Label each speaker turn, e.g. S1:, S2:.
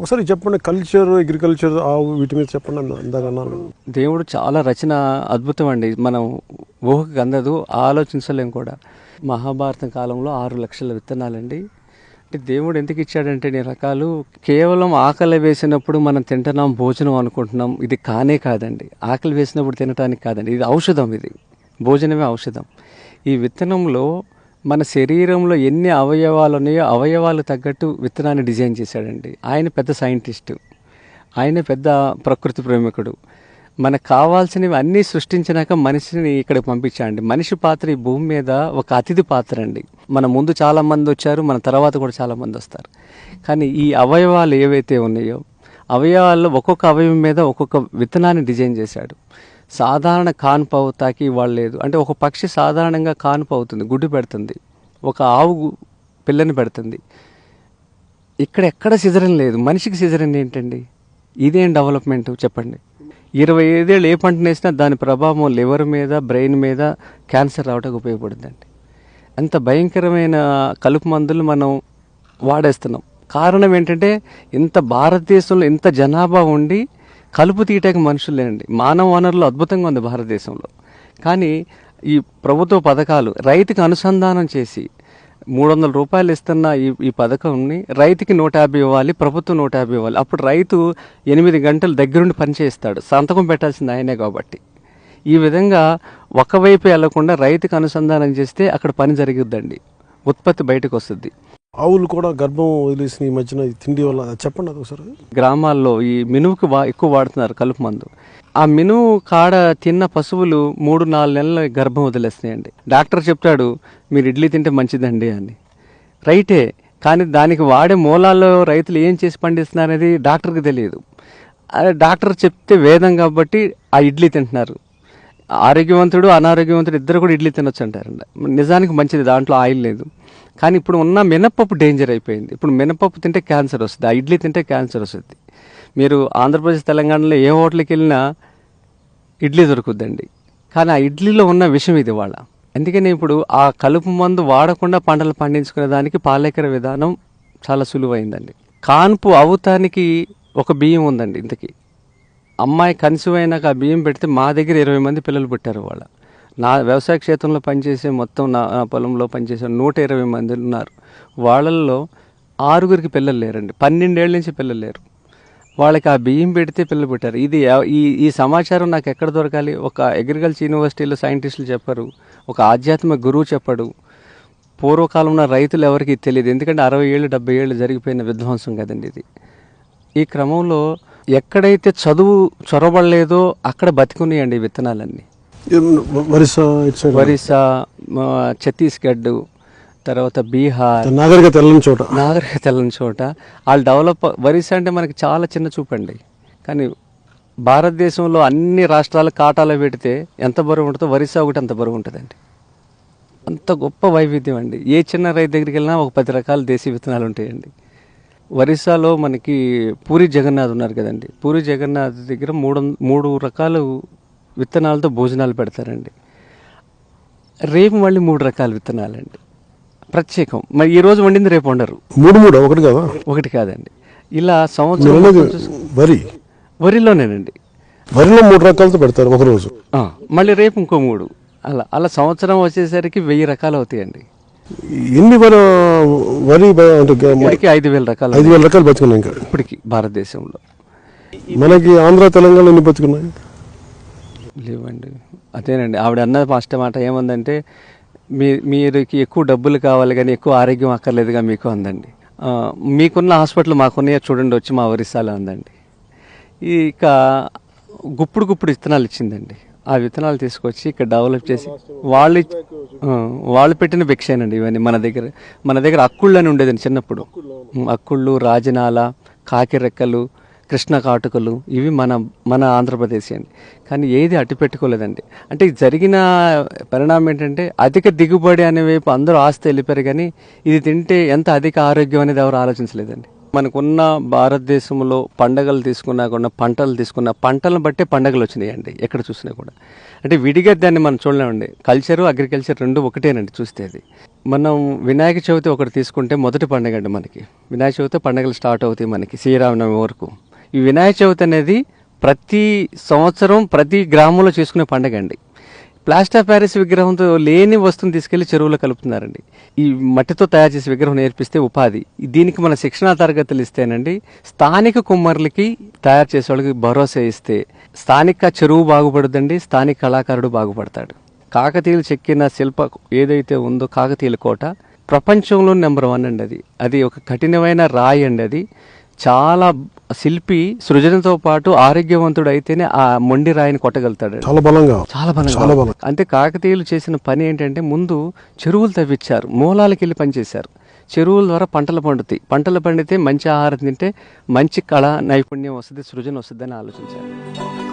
S1: ఒకసారి చెప్పండి culture agriculture ఆవు వీటి మీద చెప్పండి అన్న
S2: దేవుడు చాలా రచన అద్భుతం అండి. మనం ఊహకు అందదు ఆలోచించలేం కూడా. మహాభారతం కాలంలో ఆరు లక్షల విత్తనాలండి. అంటే దేవుడు ఎందుకు ఇచ్చాడంటే ఇన్ని రకాలు? కేవలం ఆకలి వేసినప్పుడు మనం తింటున్నాం భోజనం అనుకుంటున్నాం ఇది కానే కాదండి. ఆకలి వేసినప్పుడు తినటానికి కాదండి. ఇది ఔషధం ఇది. భోజనమే ఔషధం. ఈ విత్తనంలో మన శరీరంలో ఎన్ని అవయవాలు ఉన్నాయో అవయవాలు తగ్గట్టు విత్తనాన్ని డిజైన్ చేశాడండి. ఆయన పెద్ద సైంటిస్టు. ఆయన పెద్ద ప్రకృతి ప్రేమికుడు. మనకు కావాల్సినవి అన్నీ సృష్టించినాక మనిషిని ఇక్కడికి పంపించాడండి. మనిషి పాత్ర ఈ భూమి మీద ఒక అతిథి పాత్ర అండి. మన ముందు చాలామంది వచ్చారు మన తర్వాత కూడా చాలామంది వస్తారు. కానీ ఈ అవయవాలు ఏవైతే ఉన్నాయో అవయవాల్లో ఒక్కొక్క అవయవం మీద ఒక్కొక్క విత్తనాన్ని డిజైన్ చేశాడు. సాధారణ కాన్పు అవుతాకి ఇవాళ లేదు. అంటే ఒక పక్షి సాధారణంగా కాన్పు అవుతుంది గుడ్డు పెడుతుంది. ఒక ఆవు పిల్లని పెడుతుంది. ఇక్కడ ఎక్కడ సిజరన్ లేదు. మనిషికి సిజరన్ ఏంటండి? ఇదేం డెవలప్మెంట్ చెప్పండి. ఇరవై ఐదేళ్ళు ఏ పంట వేసినా దాని ప్రభావం లివర్ మీద బ్రెయిన్ మీద క్యాన్సర్ రావడానికి ఉపయోగపడుతుందండి. అంత భయంకరమైన కలుపు మందులు మనం వాడేస్తున్నాం. కారణం ఏంటంటే ఇంత భారతదేశంలో ఇంత జనాభా ఉండి కలుపు తీయటానికి మనుషులు లేనండి మానవ వనరులు అద్భుతంగా ఉంది భారతదేశంలో. కానీ ఈ ప్రభుత్వ పథకాలు రైతుకు అనుసంధానం చేసి మూడు వందల రూపాయలు ఇస్తున్న ఈ ఈ పథకంని రైతుకి నూట యాభై ఇవ్వాలి ప్రభుత్వం నూట యాభై ఇవ్వాలి. అప్పుడు రైతు ఎనిమిది గంటలు దగ్గరుండి పనిచేస్తాడు సంతకం పెట్టాల్సింది ఆయనే కాబట్టి. ఈ విధంగా ఒకవైపు వెళ్ళకుండా రైతుకు అనుసంధానం చేస్తే అక్కడ పని జరుగుద్దండి. ఉత్పత్తి బయటకు వస్తుంది.
S1: ఆవులు కూడా గర్భం వదిలేసిన ఈ మధ్యన తిండి వల్ల చెప్పండి అది ఒకసారి.
S2: గ్రామాల్లో ఈ మినువుకి వా ఎక్కువ వాడుతున్నారు కలుపు మందు. ఆ మినువు కాడ తిన్న పశువులు మూడు నాలుగు నెలల గర్భం వదిలేస్తున్నాయండి. డాక్టర్ చెప్తాడు మీరు ఇడ్లీ తింటే మంచిదండి అని. రైటే కానీ దానికి వాడే మూలాల్లో రైతులు ఏం చేసి పండిస్తున్నారు అనేది డాక్టర్కి తెలియదు. డాక్టర్ చెప్తే వేదం కాబట్టి ఆ ఇడ్లీ తింటున్నారు. ఆరోగ్యవంతుడు అనారోగ్యవంతుడు ఇద్దరు కూడా ఇడ్లీ తినొచ్చు అంటారండి నిజానికి మంచిది దాంట్లో ఆయిల్ లేదు. కానీ ఇప్పుడు ఉన్న మినపప్పు డేంజర్ అయిపోయింది. ఇప్పుడు మినపప్పు తింటే క్యాన్సర్ వస్తుంది. ఆ ఇడ్లీ తింటే క్యాన్సర్ వస్తుంది. మీరు ఆంధ్రప్రదేశ్ తెలంగాణలో ఏ హోటల్కి వెళ్ళినా ఇడ్లీ దొరుకుద్దండి. కానీ ఆ ఇడ్లీలో ఉన్న విషయం ఇది వాళ్ళ. అందుకని ఇప్పుడు ఆ కలుపు మందు వాడకుండా పంటలు పండించుకునే దానికి పాలేకర విధానం చాలా సులువైందండి. కాన్పు అవుతానికి ఒక బియ్యం ఉందండి ఇంతకీ. అమ్మాయి కన్సీవ్ అయినాక ఆ బియ్యం పెడితే మా దగ్గర ఇరవై మంది పిల్లలు పుట్టారు వాళ్ళ. నా వ్యవసాయ క్షేత్రంలో పనిచేసే మొత్తం నా నా పొలంలో పనిచేసే నూట ఇరవై మంది ఉన్నారు. వాళ్ళల్లో ఆరుగురికి పిల్లలు లేరండి. పన్నెండేళ్ళ నుంచి పిల్లలు లేరు. వాళ్ళకి ఆ బియ్యం పెడితే పిల్లలు పెట్టారు. ఇది ఈ ఈ సమాచారం నాకు ఎక్కడ దొరకాలి? ఒక అగ్రికల్చర్ యూనివర్సిటీలో సైంటిస్టులు చెప్పరు. ఒక ఆధ్యాత్మిక గురువు చెప్పడు. పూర్వకాలంలో రైతులు ఎవరికి తెలియదు. ఎందుకంటే అరవై ఏళ్ళు డెబ్బై ఏళ్ళు జరిగిపోయిన విధ్వంసం కదండి ఇది. ఈ క్రమంలో ఎక్కడైతే చదువు చొరబడలేదో అక్కడ బతికున్నాయండి ఈ విత్తనాలన్నీ. ఒరిస్సా మ, ఛత్తీస్గఢ్ తర్వాత బీహార్.
S1: నాగరికత వెళ్ళని చోట.
S2: నాగరికత వెళ్ళని చోట. వాళ్ళు డెవలప్ ఒరిస్సా అంటే మనకి చాలా చిన్న చూపండి కానీ భారతదేశంలో అన్ని రాష్ట్రాల కాటాలో పెడితే ఎంత బరువు ఉంటుందో ఒరిస్సా ఒకటి అంత బరువు ఉంటుందండి. అంత గొప్ప వైవిధ్యం అండి. ఏ చిన్న రైతు దగ్గరికి వెళ్ళినా ఒక పది రకాల దేశీ విత్తనాలు ఉంటాయండి. ఒరిస్సాలో మనకి పూరి జగన్నాథ్ ఉన్నారు కదండి. పూరి జగన్నాథ్ దగ్గర మూడు మూడు రకాలు విత్తనాలతో భోజనాలు పెడతారండి. రేపు మళ్ళీ మూడు రకాల విత్తనాలండి. ప్రత్యేకం. మరి ఈ రోజు వండింది రేపు వండరు.
S1: మూడు మూడు? ఒకటి కదా
S2: ఒకటి కాదండి. ఇలా సంవత్సరం
S1: వరి.
S2: వరిలోనేనండి.
S1: వరిలో మూడు రకాలతో పెడతారు ఒక రోజు
S2: మళ్ళీ రేపు ఇంకో మూడు. అలా అలా సంవత్సరం వచ్చేసరికి వెయ్యి రకాలు అవుతాయండి.
S1: ఎన్ని వరి
S2: ఇప్పటికి ఐదు వేల రకాలు
S1: ఐదు వేల రకాలు బతుకున్నాయి ఇంకా.
S2: ఇప్పటికి భారతదేశంలో.
S1: మనకి ఆంధ్ర తెలంగాణ ఎన్ని బతుకున్నాయి?
S2: లేవండి. అదేనండి. ఆవిడ అన్న ఫస్ట్ మాట ఏమందంటే మీ మీరుకి ఎక్కువ డబ్బులు కావాలి కానీ ఎక్కువ ఆరోగ్యం అక్కర్లేదుగా మీకు అందండి. మీకున్న హాస్పిటల్ మాకున్నాయో చూడండి వచ్చి మా ఒరిస్సాలో అందండి ఇక గుప్పుడు గుప్పుడు విత్తనాలు ఇచ్చిందండి. ఆ విత్తనాలు తీసుకొచ్చి ఇక్కడ డెవలప్ చేసి వాళ్ళు వాళ్ళు పెట్టిన భిక్షేనండి ఇవన్నీ మన దగ్గర. మన దగ్గర అక్కుళ్ళు అని ఉండేదండి చిన్నప్పుడు. అక్కుళ్ళు రాజనాల కాకిరెక్కలు కృష్ణ కాటుకలు ఇవి మన మన ఆంధ్రప్రదేశ్ అండి. కానీ ఏది అట్టి పెట్టుకోలేదండి అంటే జరిగిన పరిణామం ఏంటంటే అధిక దిగుబడి అనే వైపు అందరూ ఆస్తి వెళ్ళిపోయారు కానీ ఇది తింటే ఎంత అధిక ఆరోగ్యం అనేది ఎవరు ఆలోచించలేదండి. మనకున్న భారతదేశంలో పండగలు తీసుకున్నా కూడా పంటలు తీసుకున్న పంటలను బట్టే పండగలు వచ్చినాయండి ఎక్కడ చూసినా కూడా. అంటే విడిగా దాన్ని మనం చూడలేమండి. కల్చరు అగ్రికల్చర్ రెండు ఒకటేనండి చూస్తే అది. మనం వినాయక చవితి ఒకటి తీసుకుంటే మొదటి పండుగ అండి మనకి. వినాయక చవితి పండుగలు స్టార్ట్ అవుతాయి మనకి శ్రీరామనవమి వరకు. ఈ వినాయక చవితి అనేది ప్రతి సంవత్సరం ప్రతి గ్రామంలో చేసుకునే పండుగ అండి. ప్లాస్టర్ ప్యారిస్ విగ్రహంతో లేని వస్తువుని తీసుకెళ్ళి చెరువులో కలుపుతున్నారండి. ఈ మట్టితో తయారు చేసే విగ్రహం నేర్పిస్తే ఉపాధి. దీనికి మన శిక్షణా తరగతులు ఇస్తేనండి స్థానిక కుమ్మరులకి తయారు చేసే వాళ్ళకి భరోసా ఇస్తే స్థానిక చెరువు బాగుపడుతుందండి స్థానిక కళాకారుడు బాగుపడతాడు. కాకతీయులు చెక్కిన శిల్ప ఏదైతే ఉందో కాకతీయుల కోట ప్రపంచంలో నెంబర్ వన్ అండి అది. అది ఒక కఠినమైన రాయి అండి అది. చాలా శిల్పి సృజనతో పాటు ఆరోగ్యవంతుడు అయితేనే ఆ మొండి రాయిని కొట్టగలుగుతాడు.
S1: చాలా బలంగా.
S2: చాలా బలంగా. అంటే కాకతీయులు చేసిన పని ఏంటంటే ముందు చెరువులు తవ్వించారు మూలాలకు వెళ్ళి పనిచేశారు. చెరువుల ద్వారా పంటలు పండుతాయి. పంటలు పండితే మంచి ఆహారం తింటే మంచి కళ నైపుణ్యం వస్తుంది సృజన వస్తుంది అని ఆలోచించారు.